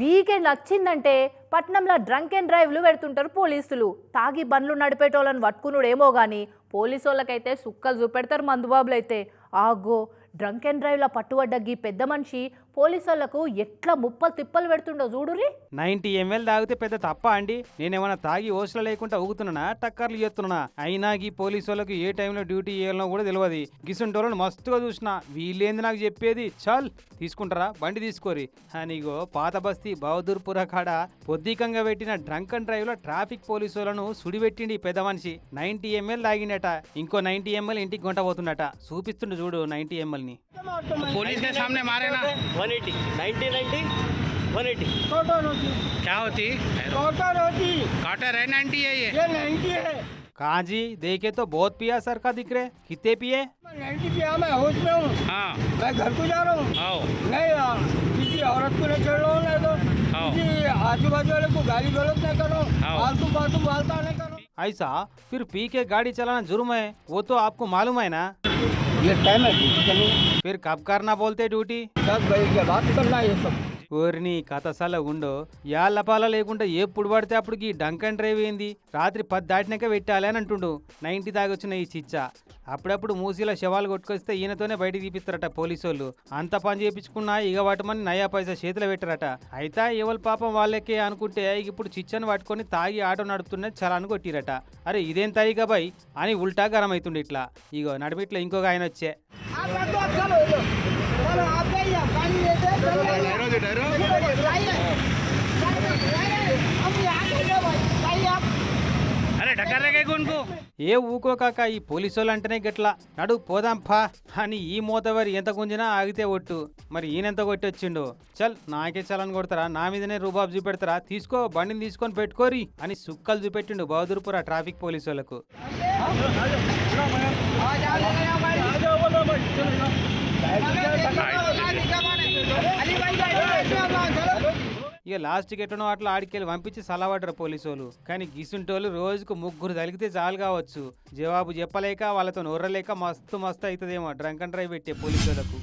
Weekend వచ్చిందంటే పట్నంలో drunk and డ్రైవ్లు పెడుతుంటారు పోలీసులు. తాగి బండ్లు నడిపేటోళ్ళని పట్టుకునుడేమో కానీ పోలీసు వాళ్ళకైతే సుక్కలు చూపెడతారు మందుబాబులు అయితే ఆగో డ్రంక్ అండ్ డ్రైవ్లో పట్టుబడ్డ గీ పెద్ద మనిషి పోలీసులకు వాళ్ళకు ఎట్లా ముప్పలు తిప్పలు పెడుతుండో చూడురి నైన్టీ ఎంఎల్ తాగితే పెద్ద తప్ప అండి. నేనేమన్నా తాగి ఓసలు లేకుండా ఊగుతున్నానా? టక్కర్లు చేస్తున్నా అయినా గీ పోలీసు వాళ్ళకి ఏ టైంలో డ్యూటీ చేయాలనో కూడా తెలియదు గిసుంటోళ్ళని మస్తుగా చూసిన. వీళ్ళేంది నాకు చెప్పేది? చాల్! తీసుకుంటారా? బండి తీసుకోరి. అనిగో పాత బస్తీ బహదూర్పుర కాడ పొద్దికంగా పెట్టిన డ్రంక్ అండ్ డ్రైవ్లో ట్రాఫిక్ పోలీసు వాళ్ళను సుడిపెట్టిండి పెద్ద మనిషి. నైన్టీ ఎంఎల్ తాగిండట. ఇంకో నైన్టీ ఎంఎల్ ఇంటికి గుంట పోతుండట. చూపిస్తుండు చూడు నైన్టీ ఎంఎల్ ని पुलिस के सामने मारे ना 180 90 90 180 क्या होती कॉटर होती काटर है नाइनटी है ये ये नाइन्टी है कहाँ जी देखे तो बहुत पिया सर का दिख रहे कितने पिए मैं नाइन्टी पे मैं होश में हूँ हाँ मैं घर को जा रहा हूँ आओ नहीं आ, किसी औरत को नहीं चढ़ रहा हूँ नहीं तो हाँ। किसी आजू बाजू वाले को गाली गलत नहीं करो हाँ। फालतू फालतू बोलता नहीं करो ऐसा फिर पी के गाड़ी चलाना जुर्म है वो तो आपको मालूम है ना ये टाइम है ड्यूटी करने फिर कब करना बोलते ड्यूटी दस बजे के बाद करना ये सब ఓరిని కథసల ఉండో యా లపాల లేకుండా ఎప్పుడు పడితే అప్పుడు ఈ డంక్ అండ్ డ్రైవ్ ఏంది రాత్రి పది దాటినాక పెట్టాలి అని అంటుండు నైన్టీ దాగొచ్చిన ఈ చిచ్చ అప్పుడప్పుడు మూసీల శవాలు కొట్టుకొస్తే ఈయనతోనే బయటికి తీపిస్తారట పోలీసు వాళ్ళు అంత పని చేయించుకున్నా ఇక వాటమని నయా పైసా చేతిలో పెట్టారట. అయితే ఎవరి పాపం వాళ్ళకే అనుకుంటే ఇక ఇప్పుడు చిచ్చను పట్టుకొని తాగి ఆటో నడుపుతున్న చలాను కొట్టిరట. అరే ఇదేం తాయిగా బాయ్ అని ఉల్టా గరం అవుతుండే ఇట్లా. ఇగో నడిమిట్లో ఇంకొక ఆయన వచ్చే. ఏ ఊకోకాక ఈ పోలీసోళ్ళు అంటేనే గట్లా నడు పోదాం ఫా అని ఈ మూతవరి ఎంత గుంజినా ఆగితే ఒట్టు మరి ఈయనెంత కొట్టొచ్చిండు చల్ నాకే చలని కొడతారా నా మీదనే రూబాబు చూపెడతారా తీసుకో బండిని తీసుకొని పెట్టుకోరి అని సుక్కలు చూపెట్టిండు బహదూర్పుర ట్రాఫిక్ పోలీసు వాళ్ళకు ఇక లాస్ట్కి ఎట్లనో అట్లా ఆడికెళ్ళి పంపించి సలవాడరు పోలీసులు కానీ గిసుంటోళ్ళు రోజుకు ముగ్గురు తలిగితే చాలు కావచ్చు. జవాబు చెప్పలేక వాళ్ళతో నొర్రలేక మస్తు మస్తు అవుతుందేమో డ్రంక్ అండ్ డ్రైవ్ పెట్టే పోలీసులకు